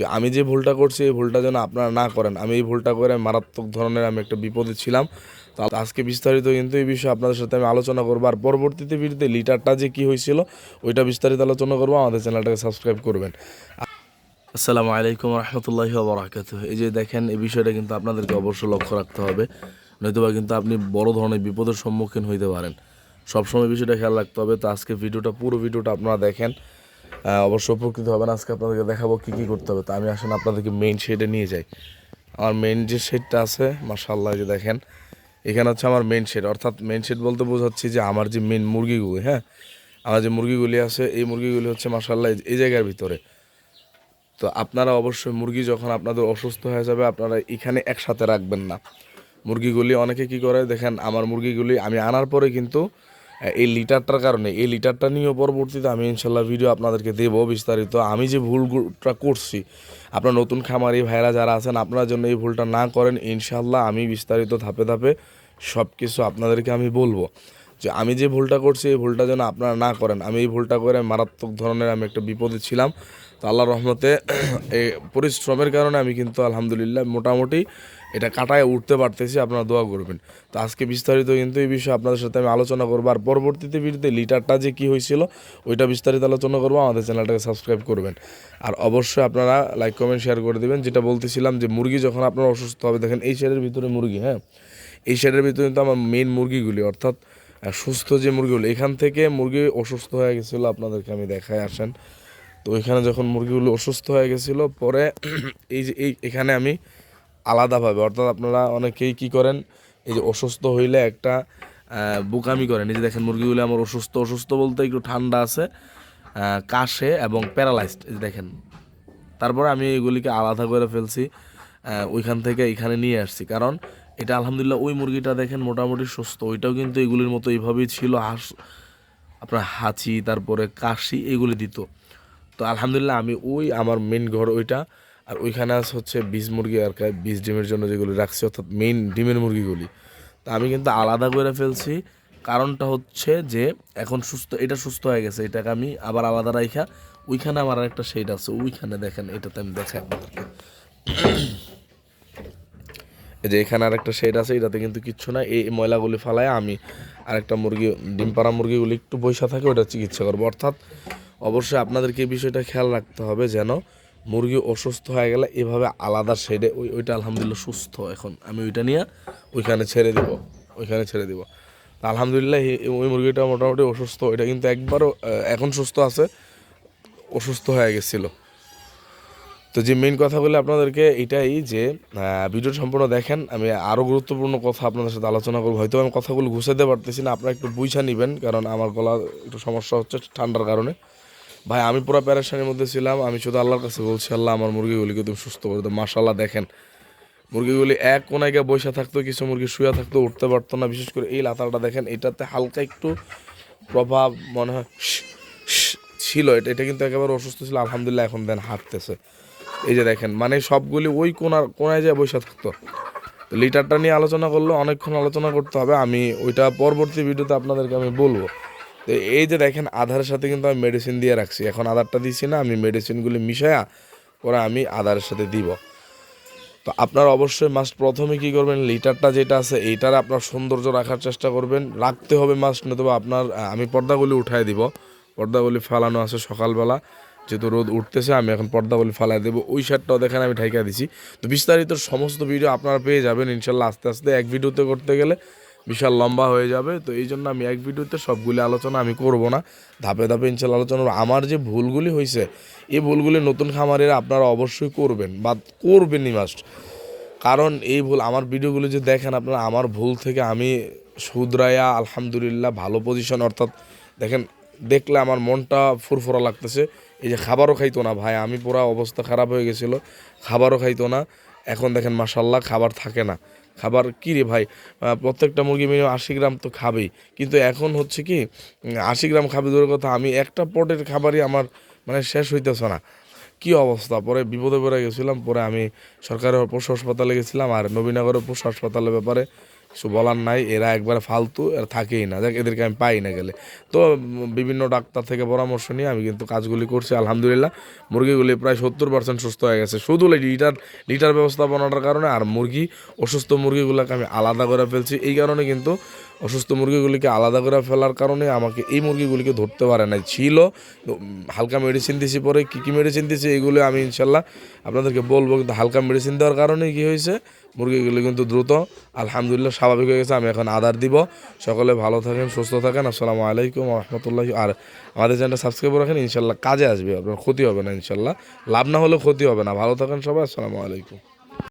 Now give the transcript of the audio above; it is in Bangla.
যে আমি যে ভুলটা করছি, এই ভুলটা যেন আপনারা না করেন। আমি এই ভুলটা করে মারাত্মক ধরনের আমি একটা বিপদে ছিলাম। তো আজকে বিস্তারিত কিন্তু এই বিষয়ে আপনাদের সাথে আমি আলোচনা করব। আর পরবর্তীতে ভিডিওতে লিটারটা যে কী হয়েছিল, ওইটা বিস্তারিত আলোচনা করব। আমাদের চ্যানেলটাকে সাবস্ক্রাইব করবেন। আসসালামু আলাইকুম রহমতুল্লাহি বরাকাত এই যে দেখেন, এই বিষয়টা কিন্তু আপনাদেরকে অবশ্যই লক্ষ্য রাখতে হবে। নয়তোবা কিন্তু আপনি বড় ধরনের বিপদের সম্মুখীন হইতে পারেন। সবসময় বিষয়টা খেয়াল রাখতে হবে। তো আজকে ভিডিওটা, পুরো ভিডিওটা আপনারা দেখেন। অবশ্য উপকৃত হবেন। আজকে আপনাদেরকে দেখাবো কী কী করতে হবে। তো আমি আসেন আপনাদেরকে মেইন শেডে নিয়ে যাই। আমার মেইন যে শেডটা আছে মার্শাল্লাহ যে দেখেন, এখানে হচ্ছে আমার মেইন শেড অর্থাৎ মেইন শেড বলতে বোঝাচ্ছি যে আমার যে মেইন মুরগিগুলি হ্যাঁ? আমার যে মুরগিগুলি আছে, এই মুরগিগুলি হচ্ছে মার্শাল্লাহ এই জায়গার ভিতরে। তো আপনারা অবশ্যই মুরগি যখন আপনাদের অসুস্থ হয়ে যাবে, আপনারা এখানে একসাথে রাখবেন না। মুরগিগুলি অনেকে কি করে? দেখেন, আমার মুরগিগুলি আমি আনার পরে কিন্তু এই লিটারটার কারণে, এই লিটারটা নিয়েও পরবর্তীতে আমি ইনশাল্লাহ ভিডিও আপনাদেরকে দেবো বিস্তারিত। আমি যে ভুলটা করছি, আপনার নতুন খামারি ভাইরা যারা আছেন, আপনার জন্য এই ভুলটা না করেন, ইনশাল্লাহ আমি বিস্তারিত ধাপে ধাপে সব কিছু আপনাদেরকে আমি বলব। যে আমি যে ভুলটা করছি, এই ভুলটা যেন আপনারা না করেন। আমি এই ভুলটা করে মারাত্মক ধরনের আমি একটা বিপদে ছিলাম। তো আল্লাহ রহমতে এই পরিশ্রমের কারণে আমি কিন্তু আলহামদুলিল্লাহ মোটামুটি এটা কাটায় উঠতে পারতেছি, আপনারা দোয়া করবেন। তো আজকে বিস্তারিত কিন্তু এই বিষয়ে আপনাদের সাথে আমি আলোচনা করব। আর পরবর্তীতে ভিডিওতে লিটারটা যে কী হয়েছিল, ওইটা বিস্তারিত আলোচনা করব। আমাদের চ্যানেলটাকে সাবস্ক্রাইব করবেন। আর অবশ্যই আপনারা লাইক, কমেন্ট, শেয়ার করে দেবেন। যেটা বলতেছিলাম যে মুরগি যখন আপনার অসুস্থ হবে, দেখেন এই শেডের ভিতরে মুরগি হ্যাঁ? এই শেডের ভিতরে কিন্তু আমার মেন মুরগিগুলি, অর্থাৎ সুস্থ যে মুরগিগুলো, এখান থেকে মুরগি অসুস্থ হয়ে গেছিল, আপনাদেরকে আমি দেখায় আসেন। তো এখানে যখন মুরগিগুলো অসুস্থ হয়ে গেছিল, পরে এই যে, এই, এখানে আমি আলাদাভাবে। অর্থাৎ আপনারা অনেকেই কি করেন, এই যে অসুস্থ হইলে একটা বোকামি করেন। এই যে দেখেন, মুরগিগুলো আমার অসুস্থ অসুস্থ বলতে একটু ঠান্ডা আছে কাশে এবং প্যারালাইজড এই যে দেখেন। তারপরে আমি এগুলিকে আলাদা করে ফেলছি ওইখান থেকে এখানে নিয়ে আসছি। কারণ এটা আলহামদুলিল্লাহ ওই মুরগিটা দেখেন মোটামুটি সুস্থ। ওইটাও কিন্তু এগুলির মতো এইভাবেই ছিল, হাস, আপনার হাঁচি, তারপরে কাশি, এগুলি দিত। তো আলহামদুলিল্লাহ আমি ওই আমার মেন ঘর ওইটা আর ওইখানে আছে হচ্ছে বীজ মুরগি আর বীজ ডিমের জন্য যেগুলি রাখছি, অর্থাৎ মেইন ডিমের মুরগিগুলি। তা আমি কিন্তু আলাদা করে ফেলছি। কারণটা হচ্ছে যে এখন সুস্থ এটা সুস্থ হয়ে গেছে, এটাকে আমি আবার আলাদা রাইখা। ওইখানে আমার আরেকটা শেড আছে, ওইখানে দেখেন, এটাতে আমি দেখাই আপনাদেরকে। এই যে এখানে আরেকটা শেড আছে, এটাতে কিন্তু কিচ্ছু না। এই ময়লাগুলি ফালায় আমি আরেকটা মুরগি ডিম পাড়া মুরগিগুলি একটু পয়সা থাকে, ওটা চিকিৎসা করব। অর্থাৎ অবশ্যই আপনাদেরকে এই বিষয়টা খেয়াল রাখতে হবে যেন মুরগি অসুস্থ হয়ে গেলে এভাবে আলাদা শেডে ওই, ওইটা আলহামদুলিল্লাহ সুস্থ এখন। আমি ওইটা নিয়ে ওইখানে ছেড়ে দিব, ওইখানে ছেড়ে দিব। আলহামদুলিল্লাহ ওই মুরগিটা মোটামুটি অসুস্থ, ওইটা কিন্তু একবারও এখন সুস্থ আছে, অসুস্থ হয়ে গেছিল। তো যে মেইন কথা বলে আপনাদেরকে এটাই যে ভিডিও সম্পূর্ণ দেখেন, আমি আরও গুরুত্বপূর্ণ কথা আপনাদের সাথে আলোচনা করব। হয়তো আমি কথাগুলো ঘুষাতে পারতেছি না, আপনারা একটু বুঝা নেবেন, কারণ আমার গলা একটু সমস্যা হচ্ছে ঠান্ডার কারণে। ভাই, আমি পুরো প্যারেশানির মধ্যে ছিলাম। আমি শুধু আল্লাহর কাছে বলছি, আল্লাহ, আমার মুরগিগুলিকে তুমি সুস্থ করে দাও মাশাল্লাহ দেখেন। মুরগিগুলি এক কোনায় গিয়ে বসে থাকতো, কিছু মুরগি শুয়ে থাকতো, উঠতে পারতো না। বিশেষ করে এই লাতাটা দেখেন, এটাতে হালকা একটু প্রভাব মনে হয় ছিল। এটা এটা কিন্তু একেবারে অসুস্থ ছিল। আলহামদুলিল্লাহ, এখন দেন হাঁটতেছে। এই যে দেখেন মানে সবগুলি ওই কোনার, কোনায় যায় বসে থাকতো। লিটারটা নিয়ে আলোচনা করলে, অনেকক্ষণ আলোচনা করতে হবে। আমি ওইটা পরবর্তী ভিডিওতে আপনাদেরকে আমি বলব। তো এই যে দেখেন, আধারের সাথে কিন্তু আমি মেডিসিন দিয়ে রাখছি। এখন আধারটা দিছি না, আমি মেডিসিনগুলি মিশায়া পরে আমি আধারের সাথে দিব। তো আপনার অবশ্যই মাস্ট প্রথমে কি করবেন, লিটারটা যেটা আছে, এইটার আপনার সৌন্দর্য রাখার চেষ্টা করবেন। রাখতে হবে মাস্ট নতুবা আপনার আমি পর্দাগুলি উঠাই দিব। পর্দাগুলি ফালানো আছে সকালবেলা। যেহেতু রোদ উঠতেছে, আমি এখন পর্দাগুলি ফালাই দেবো। ওই শার্টটাও দেখেন, আমি ঠাইকা দিছি। তো বিস্তারিত সমস্ত ভিডিও আপনারা পেয়ে যাবেন, ইনশাল্লাহ আস্তে আস্তে এক ভিডিওতে করতে গেলে। বিশাল লম্বা হয়ে যাবে, তো এই জন্য আমি এক ভিডিওতে সবগুলি আলোচনা আমি করব না। ধাপে ধাপে ইনশাল্লাহ আলোচনা আমার যে ভুলগুলি হয়েছে এই ভুলগুলি নতুন খামারের আপনারা অবশ্যই করবেন বা করবেনই মাস্ট কারণ এই ভুল, আমার ভিডিওগুলো যে দেখেন আপনারা, আমার ভুল থেকে আমি শুধরায়া আলহামদুলিল্লাহ ভালো পজিশন অর্থাৎ দেখেন, দেখলে আমার মনটা ফুরফুরা লাগতেছে। এই যে খাবারও খাইতো না ভাই, আমি পুরা অবস্থা খারাপ হয়ে গেছিল, খাবারও খাইতো না। এখন দেখেন মাসাল্লাহ খাবার থাকে না। খাবার কী রে ভাই? প্রত্যেকটা মুরগি মিনিমাম আশি গ্রাম তো খাবেই। কিন্তু এখন হচ্ছে কি আশি গ্রাম খাবে দূরের কথা, আমি একটা পটের খাবারই আমার মানে শেষ হইতেছে না। কি অবস্থা? পরে বিপদে পড়ে গেছিলাম, পরে আমি সরকারের পশু হাসপাতালে গেছিলাম আর নবীনগরের পশু হাসপাতালের ব্যাপারে কিছু বলার নাই, এরা একবারে ফালতু আর থাকেই না। দেখ, এদেরকে আমি পাই না গেলে। তো, বিভিন্ন ডাক্তার থেকে পরামর্শ নিয়ে আমি কিন্তু কাজগুলি করছি, আলহামদুলিল্লাহ। মুরগিগুলি প্রায় সত্তর পার্সেন্ট সুস্থ হয়ে গেছে। শুধু লিটার লিটার ব্যবস্থাপনাটার কারণে আর মুরগি, অসুস্থ মুরগিগুলোকে আমি আলাদা করে ফেলছি। এই কারণে কিন্তু অসুস্থ মুরগিগুলিকে আলাদা করে ফেলার কারণে আমাকে এই মুরগিগুলিকে ধরতে পারে না ছিল, হালকা মেডিসিন দিছি পরে, কী কী মেডিসিন দিছি, এগুলো আমি ইনশাল্লাহ আপনাদেরকে বলব, কিন্তু হালকা মেডিসিন দেওয়ার কারণে কী হয়েছে মুরগিগুলি কিন্তু দ্রুত, আলহামদুলিল্লাহ, স্বাভাবিক হয়ে গেছে। আমি এখন আদার দিব। সকলে ভালো থাকেন, সুস্থ থাকেন। আসসালামু আলাইকুম রহমতুল্লাহ। আর আমাদের চ্যানেলটা সাবস্ক্রাইব রাখেন, ইনশাল্লাহ কাজে আসবে। আপনার ক্ষতি হবে না, ইনশাল্লাহ। লাভ না হলেও ক্ষতি হবে না। ভালো থাকেন সবাই। আসসালামু আলাইকুম।